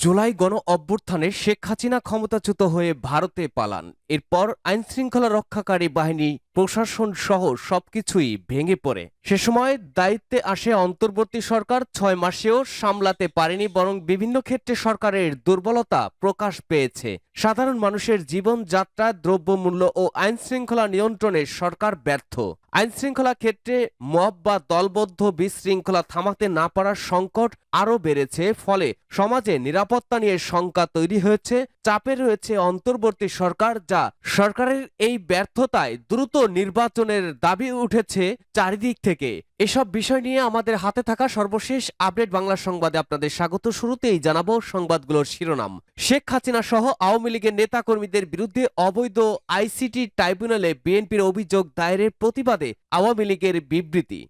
জুলাই গণ অভ্যুত্থানে শেখ হাসিনা ক্ষমতাচ্যুত হয়ে ভারতে পালান। এরপর আইনশৃঙ্খলা রক্ষাকারী বাহিনী, প্রশাসন সহ সবকিছুই ভেঙে পড়ে। সে সময় দায়িত্বে আসে অন্তর্বর্তী সরকার, ছয় মাসেও সামলাতে পারেনি বরং বিভিন্ন ক্ষেত্রে সরকারের দুর্বলতা প্রকাশ পেয়েছে। সাধারণ মানুষের জীবনযাত্রা, দ্রব্যমূল্য ও আইনশৃঙ্খলা নিয়ন্ত্রণে সরকার ব্যর্থ। আইনশৃঙ্খলা ক্ষেত্রে মব বা দলবদ্ধ বিশৃঙ্খলা থামাতে না পারার সংকট আরও বেড়েছে, ফলে সমাজে নিরাপত্তা নিয়ে শঙ্কা তৈরি হয়েছে। চাপে রয়েছে অন্তর্বর্তী সরকার যা সরকারের এই ব্যর্থতায় দ্রুত নির্বাচনের দাবি উঠেছে চারিদিক থেকে। এসব বিষয় নিয়ে আমাদের হাতে থাকা সর্বশেষ আপডেট বাংলা সংবাদে আপনাদের স্বাগত। শুরুতেই জানাব সংবাদগুলোর শিরোনাম। শেখ হাসিনা সহ আওয়ামী লীগের নেতাকর্মীদের বিরুদ্ধে অবৈধ আইসিটি ট্রাইব্যুনালে বিএনপির অভিযোগ দায়েরের প্রতিবাদে আওয়ামী লীগের বিবৃতি।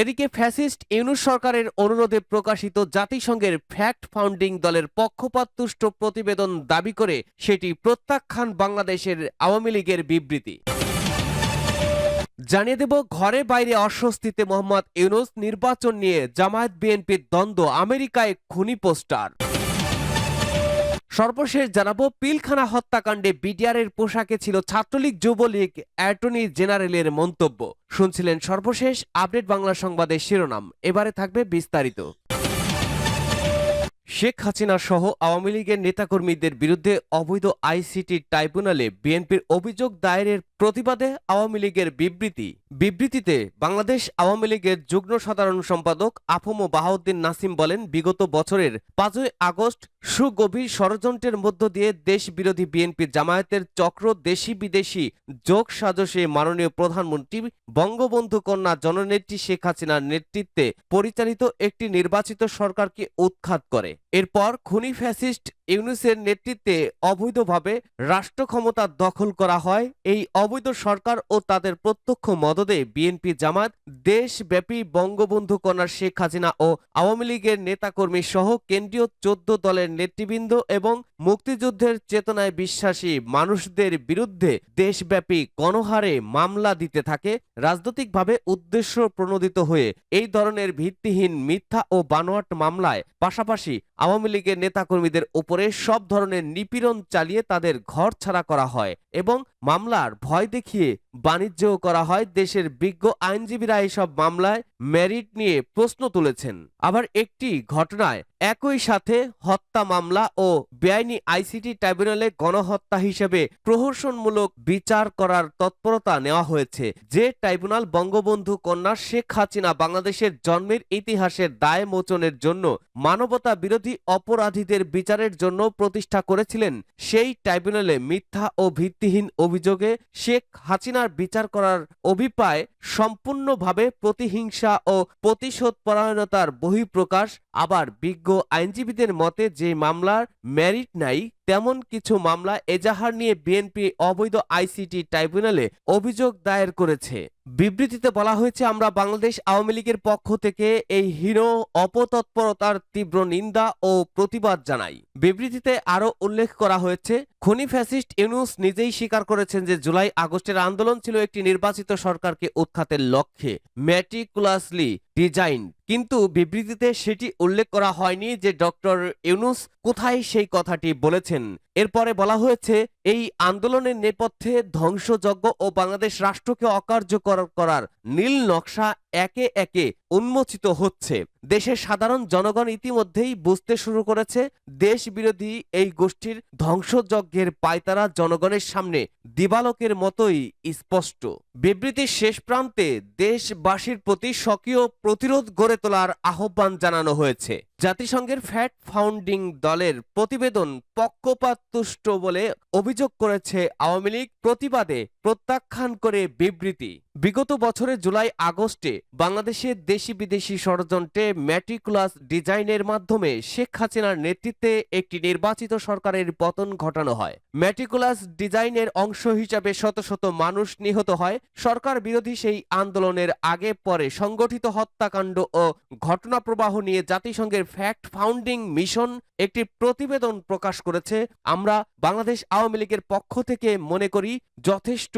এদিকে ফ্যাসিস্ট ইউনুস সরকারের অনুরোধে প্রকাশিত জাতিসংঘের ফ্যাক্ট ফাউন্ডিং দলের পক্ষপাততুষ্ট প্রতিবেদন দাবি করে সেটি প্রত্যাখ্যান বাংলাদেশের আওয়ামী লীগের বিবৃতি। জানিয়ে দেব, ঘরে বাইরে অস্বস্তিতে মোহাম্মদ ইউনুস, নির্বাচন নিয়ে জামায়াত বিএনপির দ্বন্দ্ব, আমেরিকায় খুনি পোস্টার। সর্বশেষ জানাব, পিলখানা হত্যাকাণ্ডে বিডিআরের পোশাকে ছিল ছাত্রলীগ যুবলীগ অ্যাটর্নি জেনারেলের মন্তব্য। শুনছিলেন সর্বশেষ আপডেট বাংলা সংবাদের শিরোনাম। এবারে থাকবে বিস্তারিত। শেখ হাসিনা সহ আওয়ামী লীগের নেতাকর্মীদের বিরুদ্ধে অবৈধ আইসিটি ট্রাইব্যুনালে বিএনপির অভিযোগ দায়েরের প্রতিবাদে আওয়ামী লীগের বিবৃতি। বিবৃতিতে বাংলাদেশ আওয়ামী লীগের যুগ্ম সাধারণ সম্পাদক আফম বাহাউদ্দিন নাসিম বলেন, বিগত বছরের পাঁচই আগস্ট সুগভীর ষড়যন্ত্রের মধ্য দিয়ে দেশ বিরোধী বিএনপি জামায়াতের চক্র দেশি বিদেশি যোগ সাজসে মাননীয় প্রধানমন্ত্রী বঙ্গবন্ধু কন্যা জননেত্রী শেখ হাসিনার নেতৃত্বে পরিচালিত একটি নির্বাচিত সরকারকে উৎখাত করে। এরপর খুনি ফ্যাসিস্ট ইউনুসের নেতৃত্বে অবৈধভাবে রাষ্ট্র ক্ষমতা দখল করা হয়। এই অবৈধ সরকার ও তাদের প্রত্যক্ষ মদদে বিএনপি জামাত, দেশব্যাপী বঙ্গবন্ধু কন্যা শেখ হাসিনা ও আওয়ামী লীগের নেতাকর্মী সহ কেন্দ্রীয় চোদ্দ দলের নেতৃবৃন্দ এবং মুক্তিযুদ্ধের চেতনায় বিশ্বাসী মানুষদের বিরুদ্ধে দেশব্যাপী গণহারে মামলা দিতে থাকে। রাজনৈতিকভাবে উদ্দেশ্য প্রণোদিত হয়ে এই ধরনের ভিত্তিহীন মিথ্যা ও বানোয়াট মামলায় পাশাপাশি আওয়ামী লীগের নেতাকর্মীদের উপরে সব ধরনের নিপীড়ন চালিয়ে তাদের ঘর ছাড়া করা হয় এবং মামলার ভয় দেখিয়ে বাণিজ্যও করা হয়, দেশের বিজ্ঞ আইনজীবীরা এসব মামলায় মেরিট নিয়ে প্রশ্ন তুলেছেন। আবার একটি ঘটনায় একই সাথে হত্যা মামলা ও বেআইনি আইসিটি ট্রাইব্যুনালে গণহত্যা হিসেবে প্রহসনমূলক বিচার করার তৎপরতা নেওয়া হয়েছে, যে ট্রাইব্যুনাল বঙ্গবন্ধু কন্যা শেখ হাসিনা বাংলাদেশের জন্মের ইতিহাসের দায় মোচনের জন্য মানবতা বিরোধী অপরাধীদের বিচারের জন্য প্রতিষ্ঠা করেছিলেন, সেই ট্রাইব্যুনালে মিথ্যা ও ভিত্তিহীন অভিযোগে শেখ হাসিনার বিচার করার অভিপ্রায় সম্পূর্ণভাবে প্রতিহিংসা ও প্রতিশোধ পরায়ণতার বহিঃপ্রকাশ। আবার বিজ্ঞ আইনজীবীদের মতে, যে মামলার ম্যারিট নাই তেমন কিছু মামলা এজাহার নিয়ে বিএনপি অবৈধ আইসিটি ট্রাইব্যুনালে অভিযোগ দায়ের করেছে। বিবৃতিতে বলা হয়েছে, আমরা বাংলাদেশ আওয়ামী লীগের পক্ষ থেকে এই হীন অপতৎপরতার তীব্র নিন্দা ও প্রতিবাদ জানাই। বিবৃতিতে আরও উল্লেখ করা হয়েছে, খনি ফ্যাসিস্ট ইউনুস নিজেই স্বীকার করেছেন যে জুলাই আগস্টের আন্দোলন ছিল একটি নির্বাচিত সরকারকে উৎখাতের লক্ষ্যে। Meticulously design. কিন্তু বিবৃতিতে সেটি উল্লেখ করা হয়নি যে ডক্টর ইউনুস কোথায় সেই কথাটি বলেছেন। এরপরে বলা হয়েছে এই আন্দোলনের নেপথ্যে ধ্বংসযজ্ঞ ও বাংলাদেশ রাষ্ট্রকে অকার্যকর করার নীল নকশা একে একে উন্মোচিত হচ্ছে। দেশের সাধারণ জনগণ ইতিমধ্যেই বুঝতে শুরু করেছে দেশ বিরোধী এই গোষ্ঠীর ধ্বংসযজ্ঞের পায়তারা জনগণের সামনে দিবালকের মতোই স্পষ্ট। বিবৃতির শেষ প্রান্তে দেশবাসীর প্রতি স্বকীয় প্রতিরোধ গড়ে তোলার আহ্বান জানানো হয়েছে। জাতিসংঘের ফ্যাট ফাউন্ডিং দলের প্রতিবেদন পক্ষপাততুষ্ট বলে অভিযোগ করেছে আওয়ামী লীগ। প্রতিবাদে প্রত্যাখ্যান করে বিবৃতি। বিগত বছরের জুলাই আগস্টে বাংলাদেশের দেশি বিদেশি ষড়যন্ত্রে ম্যাট্রিকুলাস ডিজাইনের মাধ্যমে শেখ হাসিনার নেতৃত্বে একটি নির্বাচিত সরকারের পতন ঘটানো হয়। ম্যাট্রিকুলাস ডিজাইনের অংশ হিসাবে শত শত মানুষ নিহত হয়। সরকার বিরোধী সেই আন্দোলনের আগে পরে সংগঠিত হত্যাকাণ্ড ও ঘটনা প্রবাহ নিয়ে জাতিসংঘের ফ্যাক্ট ফাউন্ডিং মিশন একটি প্রতিবেদন প্রকাশ করেছে। আমরা বাংলাদেশ আওয়ামী লীগের পক্ষ থেকে মনে করি যথেষ্ট।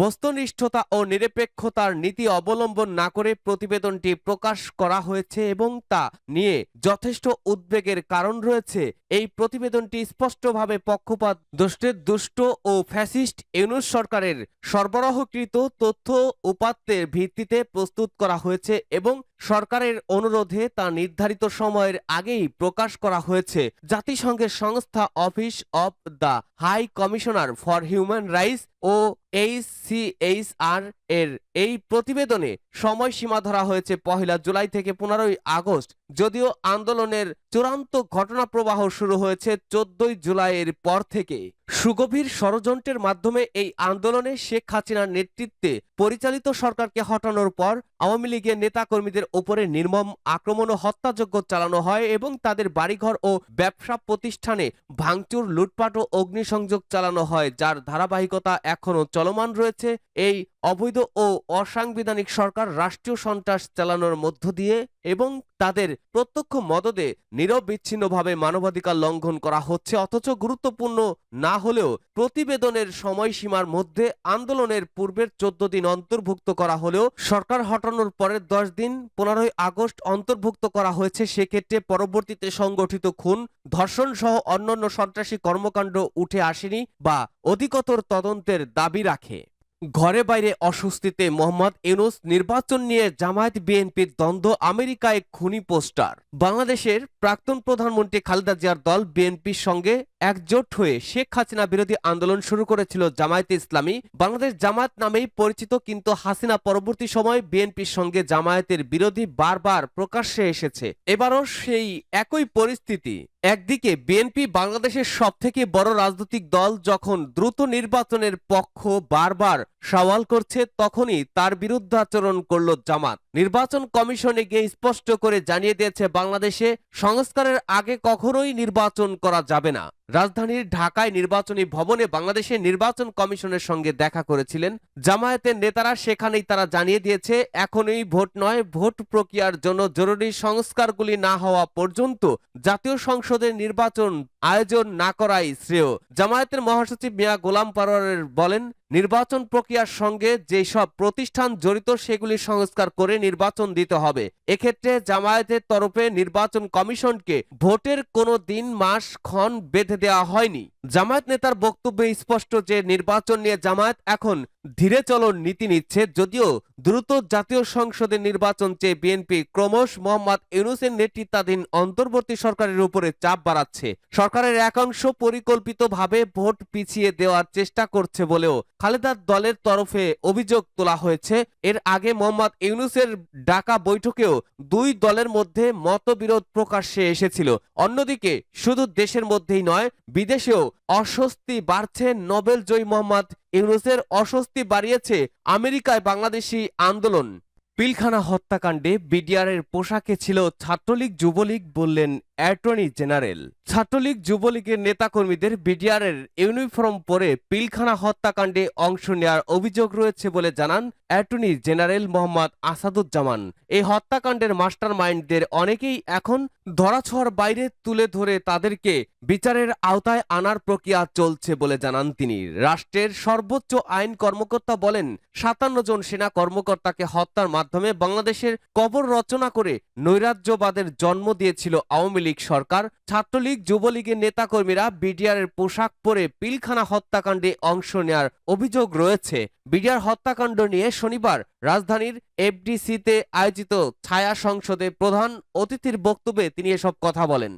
বস্তুনিষ্ঠতা ও নিরপেক্ষতার নীতি অবলম্বন না করে প্রতিবেদনটি প্রকাশ করা হয়েছে এবং তা নিয়ে যথেষ্ট উদ্বেগের কারণ রয়েছে। এই প্রতিবেদনটি স্পষ্টভাবে পক্ষপাত দুষ্টের দুষ্ট ও ফ্যাসিস্ট ইউনুস সরকারের সরবরাহকৃত তথ্য উপাত্তের ভিত্তিতে প্রস্তুত করা হয়েছে এবং সরকারের অনুরোধে তা নির্ধারিত সময়ের আগেই প্রকাশ করা হয়েছে। জাতিসংঘের সংস্থা office of the high commissioner for human rights O HCHR এর এই প্রতিবেদনে সময়সীমা ধরা হয়েছে পহেলা জুলাই থেকে পনেরোই আগস্ট, যদিও আন্দোলনের চূড়ান্ত ঘটনা প্রবাহ শুরু হয়েছে চোদ্দই জুলাইয়ের পর থেকে। সুগভীর ষড়যন্ত্রের মাধ্যমে এই আন্দোলনে শেখ হাসিনার নেতৃত্বে পরিচালিত সরকারকে হটানোর পর আওয়ামী লীগের নেতাকর্মীদের ওপরে নির্মম আক্রমণ ও হত্যাযজ্ঞ চালানো হয় এবং তাদের বাড়িঘর ও ব্যবসা প্রতিষ্ঠানে ভাঙচুর, লুটপাট ও অগ্নিসংযোগ চালানো হয়, যার ধারাবাহিকতা এখনও চলমান রয়েছে। এই অবৈধ ও অসাংবিধানিক সরকার রাষ্ট্রীয় সন্ত্রাস চালানোর মধ্য দিয়ে এবং তাদের প্রত্যক্ষ মদদে নিরবিচ্ছিন্নভাবে মানবাধিকার লঙ্ঘন করা হচ্ছে, অথচ গুরুত্বপূর্ণ না হলেও প্রতিবেদনের সময়সীমার মধ্যে আন্দোলনের পূর্বের চোদ্দ দিন অন্তর্ভুক্ত করা হলেও সরকার হটানোর পরের দশ দিন পনেরোই আগস্ট অন্তর্ভুক্ত করা হয়েছে। সেক্ষেত্রে পরবর্তীতে সংগঠিত খুন, ধর্ষণ সহ অন্যান্য সন্ত্রাসী কর্মকাণ্ড উঠে আসেনি বা অধিকতর তদন্তের দাবি রাখে। ঘরে বাইরে অস্বস্তিতে মোহাম্মদ ইউনুস নির্বাচন নিয়ে জামায়াত বিএনপির দ্বন্দ্ব, আমেরিকায় খুনি পোস্টার। বাংলাদেশের প্রাক্তন প্রধানমন্ত্রী খালেদা জিয়ার দল বিএনপির সঙ্গে একজোট হয়ে শেখ হাসিনা বিরোধী আন্দোলন শুরু করেছিল জামায়াতে ইসলামী। বাংলাদেশ জামায়াত নামেই পরিচিত, কিন্তু হাসিনা পরবর্তী সময় বিএনপির সঙ্গে জামায়াতের বিরোধী বারবার প্রকাশ্যে এসেছে। এবারও সেই একই পরিস্থিতি। একদিকে বিএনপি বাংলাদেশের সবথেকে বড় রাজনৈতিক দল যখন দ্রুত নির্বাচনের পক্ষ বারবার সওয়াল করছে, তখনই তার বিরুদ্ধাচরণ করল জামাত। নির্বাচন কমিশনে গিয়ে স্পষ্ট করে জানিয়ে দিয়েছে, বাংলাদেশে সংস্কারের আগে কখনোই নির্বাচন করা যাবে না। রাজধানীর ঢাকায় নির্বাচনী ভবনে বাংলাদেশের নির্বাচন কমিশনের সঙ্গে দেখা করেছিলেন জামায়াতের নেতারা। সেখানেই তারা জানিয়ে দিয়েছে, এখনই ভোট নয়, ভোট প্রক্রিয়ার জন্য জরুরি সংস্কারগুলি না হওয়া পর্যন্ত জাতীয় সংসদের নির্বাচন আয়োজন না করাই শ্রেয়। জামায়াতের মহাসচিব মিয়া গোলাম পারোয়ারের বলেন নির্বাচন প্রক্রিয়ার সঙ্গে যেসব প্রতিষ্ঠান জড়িত সেগুলি সংস্কার করে নির্বাচন দিতে হবে। এক্ষেত্রে জামায়াতের তরফে নির্বাচন কমিশনকে ভোটের কোনো দিন মাস ক্ষণ বেঁধে দেওয়া হয়নি। জামায়াত নেতার বক্তব্যে স্পষ্ট যে নির্বাচন নিয়ে জামায়াত এখন ধীরে চলন নীতি নিচ্ছে, যদিও দ্রুত জাতীয় সংসদের নির্বাচন চেয়ে বিএনপি ক্রমশ মোহাম্মদ ইউনুসের নেতৃত্বাধীন অন্তর্বর্তী সরকারের উপরে চাপ বাড়াচ্ছে। সরকারের একাংশ পরিকল্পিতভাবে ভোট পিছিয়ে দেওয়ার চেষ্টা করছে বলেও খালেদার দলের তরফে অভিযোগ তোলা হয়েছে। এর আগে মোহাম্মদ ইউনুসের ডাকা বৈঠকেও দুই দলের মধ্যে মতবিরোধ প্রকাশ্যে এসেছিল। অন্যদিকে শুধু দেশের মধ্যেই নয়, বিদেশেও অস্বস্তি বাড়ছে নোবেল জয়ী মোহাম্মদ ইউনুসের অস্বস্তি বাড়িয়েছে আমেরিকায় বাংলাদেশি আন্দোলন। পিলখানা হত্যাকাণ্ডে বিডিআরের পোশাকে ছিল ছাত্রলীগ, যুবলীগ বললেন অ্যাটর্নি জেনারেল, ছাত্রলীগ যুবলীগের নেতাকর্মীদের বিডিআরের ইউনিফর্ম পরে পিলখানা হত্যাকাণ্ডে অংশ নেওয়ার অভিযোগ রয়েছে বলে জানান অ্যাটর্নি জেনারেল মোহাম্মদ আসাদুজ্জামান। এই হত্যাকাণ্ডের মাস্টার মাইন্ডদের অনেকেই এখন ধরাছোঁয়ার বাইরে তুলে ধরে তাদেরকে বিচারের আওতায় আনার প্রক্রিয়া চলছে বলে জানান তিনি। রাষ্ট্রের সর্বোচ্চ আইন কর্মকর্তা বলেন, সাতান্ন জন সেনা কর্মকর্তাকে হত্যার মাধ্যমে বাংলাদেশের কবর রচনা করে নৈরাজ্যবাদের জন্ম দিয়েছিল আওয়ামী লীগ সরকার, ছাত্রলীগ যুবলীগের নেতাকর্মীরা বিডিআরের পোশাক পরে পিলখানা হত্যাকাণ্ডে অংশ নেয়ার অভিযোগ রয়েছে। বিডিআর হত্যাকাণ্ড নিয়ে শনিবার রাজধানীর এফডিসিতে আয়োজিত ছায়া সংসদে প্রধান অতিথির বক্তব্যে তিনি এসব কথা বলেন।